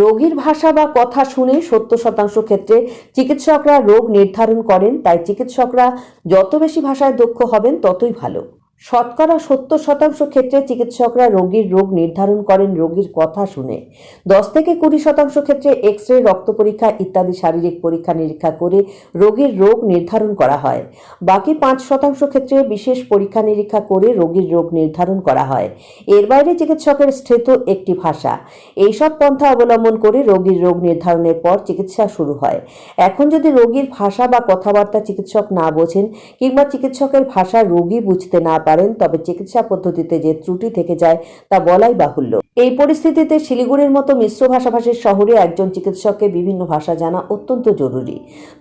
রোগীর ভাষা বা কথা শুনে সত্তর শতাংশ ক্ষেত্রে চিকিৎসকরা রোগ নির্ধারণ করেন, তাই চিকিৎসকরা যত বেশি ভাষায় দক্ষ হবেন ততই ভালো। শতকরা সত্তর শতাংশ ক্ষেত্রে চিকিৎসকরা রোগীর রোগ নির্ধারণ করেন রোগীর কথা শুনে। দশ থেকে কুড়ি শতাংশ ক্ষেত্রে এক্স রে রক্ত পরীক্ষা ইত্যাদি শারীরিক পরীক্ষা নিরীক্ষা করে রোগীর রোগ নির্ধারণ করা হয়। বাকি পাঁচ শতাংশ ক্ষেত্রে বিশেষ পরীক্ষা নিরীক্ষা করে রোগীর রোগ নির্ধারণ করা হয়। এর বাইরে চিকিৎসকের স্থিত একটি ভাষা। এইসব পন্থা অবলম্বন করে রোগীর রোগ নির্ধারণের পর চিকিৎসা শুরু হয়। এখন যদি রোগীর ভাষা বা কথাবার্তা চিকিৎসক না বোঝেন কিংবা চিকিৎসকের ভাষা রোগী বুঝতে না পারেন তবে চিকিৎসা পদ্ধতিতে যে ত্রুটি থেকে যায় তা বলাই বাহুল্য। এই পরিস্থিতিতে শিলিগুড়ির মতো মিশ্র ভাষাভাষীর শহরে একজন চিকিৎসককে বিভিন্ন ভাষা জানা অত্যন্ত জরুরি।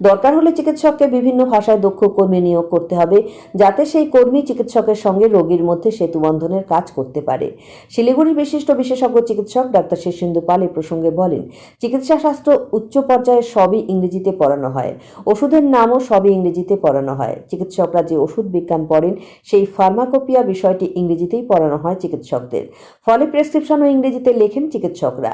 দরকার হলে চিকিৎসককে বিভিন্ন ভাষায় দক্ষ কর্মী নিয়োগ করতে হবে, যাতে সেই কর্মী চিকিৎসকের সঙ্গে রোগীর মধ্যে সেতু বন্ধনের কাজ করতে পারে। শিলিগুড়ির বিশিষ্ট বিশেষজ্ঞ চিকিৎসক ডাক্তার শেষেন্দু পাল এ প্রসঙ্গে বলেন, চিকিৎসা শাস্ত্র উচ্চ পর্যায়ে সবই ইংরেজিতে পড়ানো হয়, ওষুধের নামও সবই ইংরেজিতে পড়ানো হয়। চিকিৎসকরা যে ওষুধ বিজ্ঞান পড়েন, সেই ফার্মাকোপিয়া বিষয়টি ইংরেজিতেই পড়ানো হয় চিকিৎসকদের। ফলে প্রেসক্রিপশনও ইংরেজিতে লেখেন চিকিৎসকরা।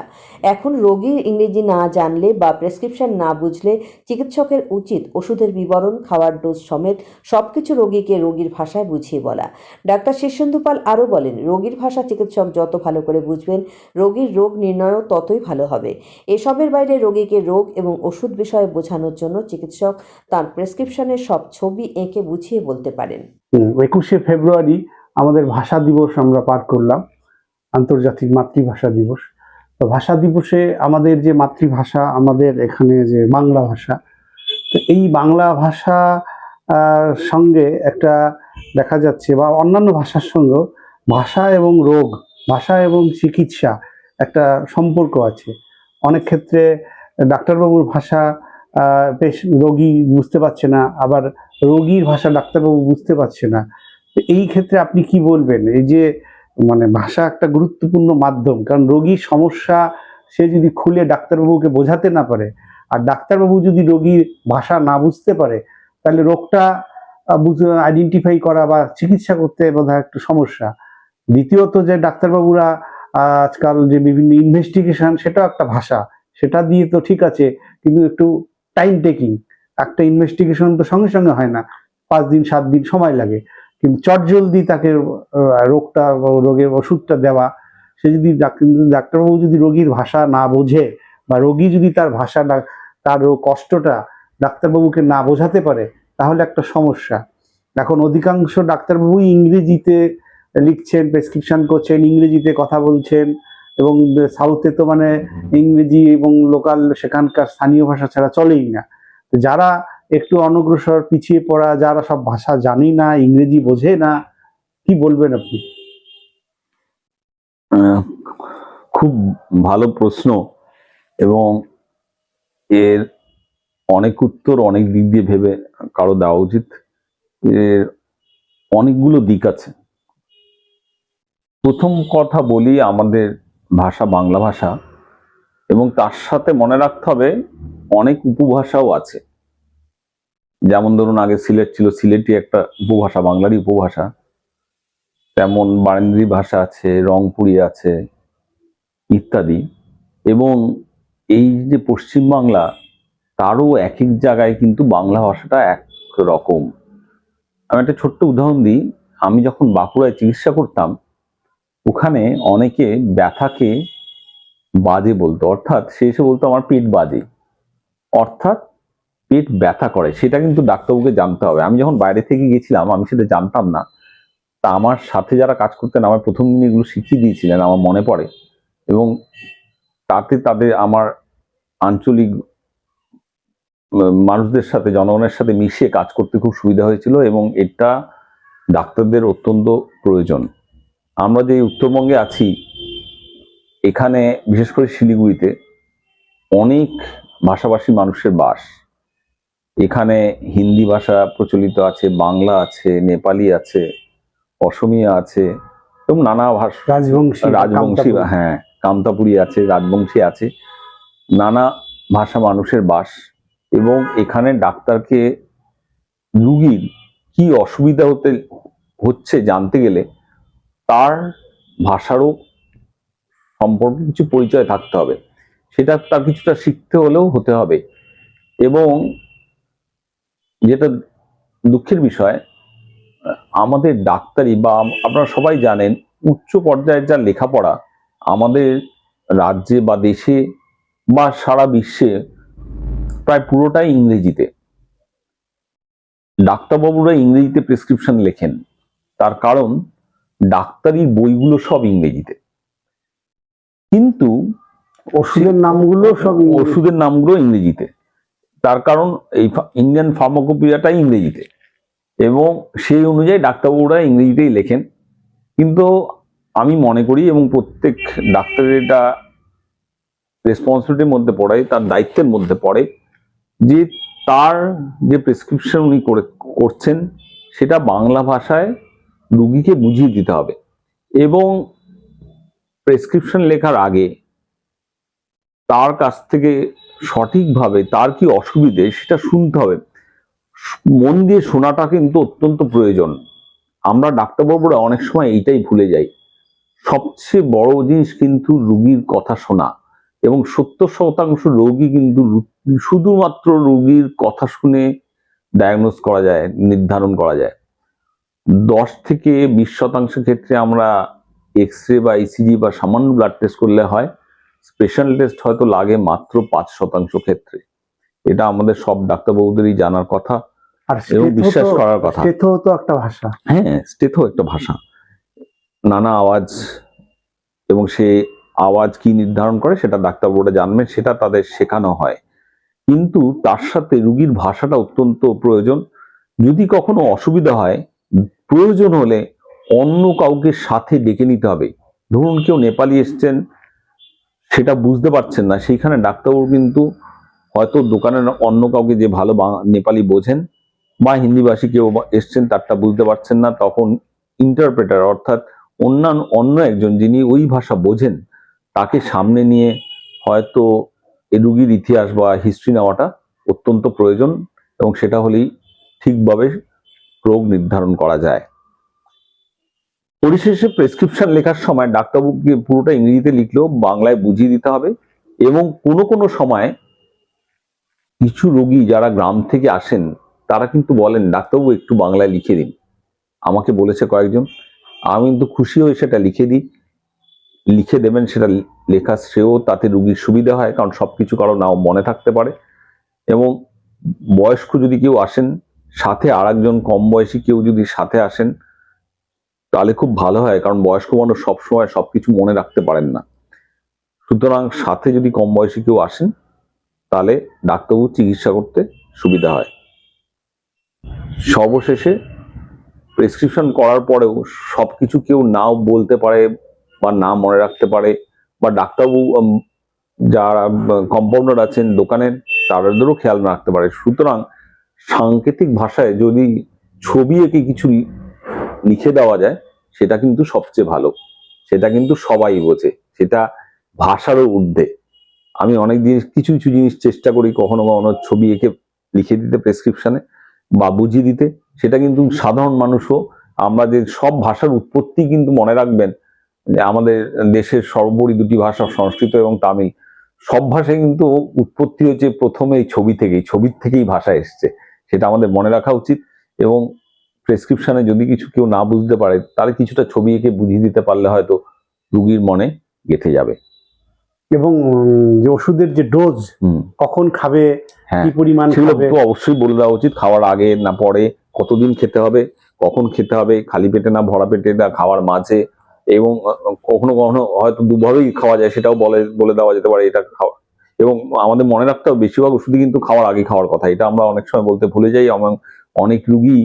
এখন রোগীর ইংরেজি না জানলে বা প্রেসক্রিপশন না বুঝলে চিকিৎসকের উচিত ওষুধের বিবরণ, খাওয়ার ডোজ সমেত সবকিছু রোগীকে রোগীর ভাষায় বুঝিয়ে বলা। ডাক্তার শীর্ষেন্দু আরও বলেন, রোগীর ভাষা চিকিৎসক যত ভালো করে বুঝবেন, রোগীর রোগ নির্ণয়ও ততই ভালো হবে। এসবের বাইরে রোগীকে রোগ এবং ওষুধ বিষয়ে বোঝানোর জন্য চিকিৎসক তার প্রেসক্রিপশনের সব ছবি এঁকে বুঝিয়ে বলতে পারেন। একুশে ফেব্রুয়ারি আমাদের ভাষা দিবস আমরা পার করলাম। আন্তর্জাতিক মাতৃভাষা দিবস। তো ভাষা দিবসে আমাদের যে মাতৃভাষা, আমাদের এখানে যে বাংলা ভাষা, তো এই বাংলা ভাষা সঙ্গে একটা দেখা যাচ্ছে বা অন্যান্য ভাষার সঙ্গেও ভাষা এবং রোগ, ভাষা এবং চিকিৎসা একটা সম্পর্ক আছে। অনেক ক্ষেত্রে ডাক্তারবাবুর ভাষা বেশ রোগী বুঝতে পারছে না, আবার রোগীর ভাষা ডাক্তারবাবু বুঝতে পারছে না। এই ক্ষেত্রে আপনি কি বলবেন? এই যে মানে ভাষা একটা গুরুত্বপূর্ণ মাধ্যম। কারণ রোগীর সমস্যা, সে যদি খুলে ডাক্তারবাবুকে বোঝাতে না পারে আর ডাক্তারবাবু যদি রোগীর ভাষা না বুঝতে পারে, তাহলে রোগটা আইডেন্টিফাই করা বা চিকিৎসা করতে বোধহয় একটু সমস্যা। দ্বিতীয়ত যে ডাক্তারবাবুরা আজকাল যে বিভিন্ন ইনভেস্টিগেশন সেটাও একটা ভাষা। সেটা দিয়ে তো ঠিক আছে, কিন্তু একটু টাইম টেকিং একটা ইনভেস্টিগেশন তো সঙ্গে সঙ্গে হয় না। পাঁচ দিন, সাত দিন সময় লাগে। কিন্তু চটজলদি তাকে রোগটা রোগের ওষুধটা দেওয়া, সে যদি ডাক- ডাক্তারবাবু যদি রোগীর ভাষা না বোঝে বা রোগী যদি তার ভাষা তার কষ্টটা ডাক্তারবাবুকে না বোঝাতে পারে, তাহলে একটা সমস্যা। এখন অধিকাংশ ডাক্তারবাবুই ইংরেজিতে লিখছেন, প্রেসক্রিপশন করছেন, ইংরেজিতে কথা বলছেন এবং সাউথে তো মানে ইংরেজি এবং লোকাল সেখানকার স্থানীয় ভাষা ছাড়া চলেই না। যারা একটু অনগ্রসর, পিছিয়ে পড়া, যারা সব ভাষা জানি না, ইংরেজি বোঝে না, কি বলবেন আপনি? খুব ভালো প্রশ্ন এবং এর অনেক উত্তর অনেক দিক দিয়ে ভেবে কারও দেওয়া উচিত। এর অনেকগুলো দিক আছে। প্রথম কথা বলি আমাদের ভাষা, বাংলা ভাষা এবং তার সাথে মনে রাখতে হবে অনেক উপভাষাও আছে। যেমন ধরুন আগে সিলেট ছিল সিলেটি একটা উপভাষা, বাংলারই উপভাষা। তেমন বারেন্দ্রী ভাষা আছে, রংপুরি আছে, ইত্যাদি। এবং এই যে পশ্চিমবাংলা তারও এক এক জায়গায় কিন্তু বাংলা ভাষাটা এক রকম আমি একটা ছোট্ট উদাহরণ দিই। আমি যখন বাঁকুড়ায় চিকিৎসা করতাম, ওখানে অনেকে ব্যথাকে বাজে বলতো। অর্থাৎ সে এসে বলতো, আমার পেট বাজে। অর্থাৎ পেট ব্যথা করে, সেটা কিন্তু ডাক্তারবাবুকে জানতে হবে। আমি যখন বাইরে থেকে গেছিলাম আমি সেটা জানতাম না। তা আমার সাথে যারা কাজ করতেন, আমার প্রথম দিন এগুলো শিখিয়ে দিয়েছিলেন, আমার মনে পড়ে। এবং তাতে তাদের আমার আঞ্চলিক মানুষদের সাথে, জনগণের সাথে মিশিয়ে কাজ করতে খুব সুবিধা হয়েছিল এবং এটা ডাক্তারদের অত্যন্ত প্রয়োজন। আমরা যে উত্তরবঙ্গে আছি, এখানে বিশেষ করে শিলিগুড়িতে অনেক ভাষাভাষী মানুষের বাস। এখানে হিন্দি ভাষা প্রচলিত আছে বাংলা আছে নেপালি আছে অসমিয়া আছে এবং নানা ভাষা রাজবংশী রাজবংশী হ্যাঁ কামতাপুরি আছে রাজবংশী আছে নানা ভাষা মানুষের বাস এবং এখানে ডাক্তারকে রুগীর কি অসুবিধা হতে হচ্ছে জানতে গেলে তার ভাষারও সম্পর্কে কিছু পরিচয় থাকতে হবে। সেটা তার কিছুটা শিখতে হলেও হতে হবে। এবং যেটা দুঃখের বিষয় আমাদের ডাক্তারি বা আপনারা সবাই জানেন উচ্চ পর্যায়ের যা লেখাপড়া আমাদের রাজ্যে বা দেশে বা সারা বিশ্বে প্রায় পুরোটাই ইংরেজিতে। ডাক্তারবাবুরা ইংরেজিতে প্রেসক্রিপশন লেখেন। তার কারণ ডাক্তারি বইগুলো সব ইংরেজিতে। কিন্তু ওষুধের নামগুলো সব ওষুধের নামগুলো ইংরেজিতে। তার কারণ এই ইন্ডিয়ান ফার্মাকোপিয়াটাই ইংরেজিতে। এবং সেই অনুযায়ী ডাক্তারবাবুরা ইংরেজিতেই লেখেন। কিন্তু আমি মনে করি এবং প্রত্যেক ডাক্তারের এটা রেসপন্সিবিলিটির মধ্যে পড়ে, তার দায়িত্বের মধ্যে পড়ে, যে তার যে প্রেসক্রিপশন উনি করে, করছেন, সেটা বাংলা ভাষায় রুগীকে বুঝিয়ে দিতে হবে। এবং প্রেসক্রিপশন লেখার আগে তার কাছ থেকে সঠিকভাবে তার কি অসুবিধে সেটা শুনতে হবে। মন দিয়ে শোনাটা কিন্তু অত্যন্ত প্রয়োজন। আমরা ডাক্তারবাবুরা অনেক সময় এইটাই ভুলে যাই। সবচেয়ে বড় জিনিস কিন্তু রুগীর কথা শোনা এবং সত্তর শতাংশ রোগী কিন্তু শুধুমাত্র রুগীর কথা শুনে ডায়াগনোস করা যায়, নির্ধারণ করা যায়। দশ থেকে বিশ শতাংশ ক্ষেত্রে আমরা এক্স রে বা ইসিজি বা সামান্য ব্লাড টেস্ট করলে হয়। স্পেশাল টেস্ট হয়তো লাগে মাত্র পাঁচ শতাংশ ক্ষেত্রে। এটা আমাদের সব ডাক্তারবাবুদেরই জানার কথা আর এবং বিশ্বাস করার কথা। স্টেথো তো একটা ভাষা। হ্যাঁ স্টেথো একটা ভাষা। নানা আওয়াজ এবং সে আওয়াজ কি নির্ধারণ করে সেটা ডাক্তারবাবুরা জানবেন সেটা তাদের শেখানো হয়। কিন্তু তার সাথে রুগীর ভাষাটা অত্যন্ত প্রয়োজন। যদি কখনো অসুবিধা হয় প্রয়োজন হলে অন্য কাউকে সাথে ডেকে নিতে হবে। ধরুন কেউ নেপালি এসছেন সেটা বুঝতে পারছেন না। সেইখানে ডাক্তারবাবু কিন্তু হয়তো দোকানের অন্য কাউকে যে ভালো নেপালি বোঝেন বা হিন্দিভাষী কেউ এসছেন তারটা বুঝতে পারছেন না, তখন ইন্টারপ্রেটার অর্থাৎ অন্যান্য, অন্য একজন যিনি ওই ভাষা বোঝেন, তাকে সামনে নিয়ে হয়তো এ রুগীর ইতিহাস বা হিস্ট্রি নেওয়াটা অত্যন্ত প্রয়োজন এবং সেটা হলেই ঠিকভাবে রোগ নির্ধারণ করা যায়। পরিশেষে প্রেসক্রিপশন লেখার সময় ডাক্তারবাবুকে পুরোটা ইংরেজিতে লিখলেও বাংলায় বুঝিয়ে দিতে হবে এবং কোনো কোনো সময় কিছু রোগী যারা গ্রাম থেকে আসেন, তারা কিন্তু বলেন, ডাক্তারবাবু, একটু বাংলায় লিখে দিন। আমাকে বলেছে কয়েকজন। আমি কিন্তু খুশি হয়ে সেটা লিখে দিই। লিখে দেবেন, সেটা লেখা শ্রেয়, তাতে রুগীর সুবিধা হয়, কারণ সব কিছু কারও নাও মনে থাকতে পারে। এবং বয়স্ক যদি কেউ আসেন, সাথে আরেকজন কম বয়সী কেউ যদি সাথে আসেন তাহলে খুব ভালো হয়, কারণ বয়স্ক মানুষ সবসময় সবকিছু মনে রাখতে পারেন না। সুতরাং সাথে যদি কম বয়সী কেউ আসেন, তাহলে ডাক্তারবাবু চিকিৎসা করতে সুবিধা হয়। সর্বশেষে প্রেসক্রিপশন করার পরেও সবকিছু কেউ নাও বলতে পারে বা না মনে রাখতে পারে বা ডাক্তারবাবু যারা কম্পাউন্ডার আছেন দোকানের, তাদেরও খেয়াল রাখতে পারে। সুতরাং সাংকেতিক ভাষায় যদি ছবি এঁকে কিছু লিখে দেওয়া যায় সেটা কিন্তু সবচেয়ে ভালো। সেটা কিন্তু সবাই বোঝে। সেটা ভাষারও ঊর্ধ্বে। আমি অনেক জিনিস, কিছু কিছু জিনিস চেষ্টা করি কখনো বা কখনো ছবি এঁকে লিখে দিতে প্রেসক্রিপশনে বা বুঝিয়ে দিতে। সেটা কিন্তু সাধারণ মানুষও আমরা যে সব ভাষার উৎপত্তি কিন্তু মনে রাখবেন যে আমাদের দেশের সর্বোপরি দুটি ভাষা, সংস্কৃত এবং তামিল। সব ভাষায় কিন্তু উৎপত্তি হচ্ছে প্রথমে এই ছবি থেকেই, ছবির থেকেই ভাষা এসছে। সেটা আমাদের মনে রাখা উচিত এবং প্রেসক্রিপশনে যদি কিছু কেউ না বুঝতে পারে তাহলে কিছুটা ছবি এঁকে বুঝিয়ে দিতে পারলে হয়তো রুগীর মনে গেঁথে যাবে। এবং যে ওষুধের যে ডোজ কখন খাবে হ্যাঁ। কি পরিমাণ সেগুলো তো অবশ্যই বলে দেওয়া উচিত খাওয়ার আগে না পরে কতদিন খেতে হবে কখন খেতে হবে খালি পেটে না ভরা পেটে না খাওয়ার মাঝে এবং কখনো কখনো হয়তো দুভাবেই খাওয়া যায় সেটাও বলে বলে দেওয়া যেতে পারে এটা খাওয়া। এবং আমাদের মনে রাখতে হবে বেশিরভাগ ওষুধই কিন্তু খাওয়ার আগে খাওয়ার কথা এটা আমরা অনেক সময় বলতে ভুলে যাই এবং অনেক রুগী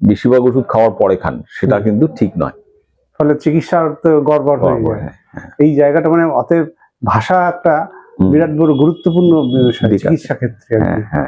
বেশিরভাগ ওষুধ খাওয়ার পরে খান সেটা কিন্তু ঠিক নয়। ফলে চিকিৎসার তো গড়বড় হয়ে যায়। হ্যাঁ, এই জায়গাটা মানে অতএব ভাষা একটা বিরাট বড় গুরুত্বপূর্ণ বিষয় চিকিৎসা ক্ষেত্রে হ্যাঁ হ্যাঁ।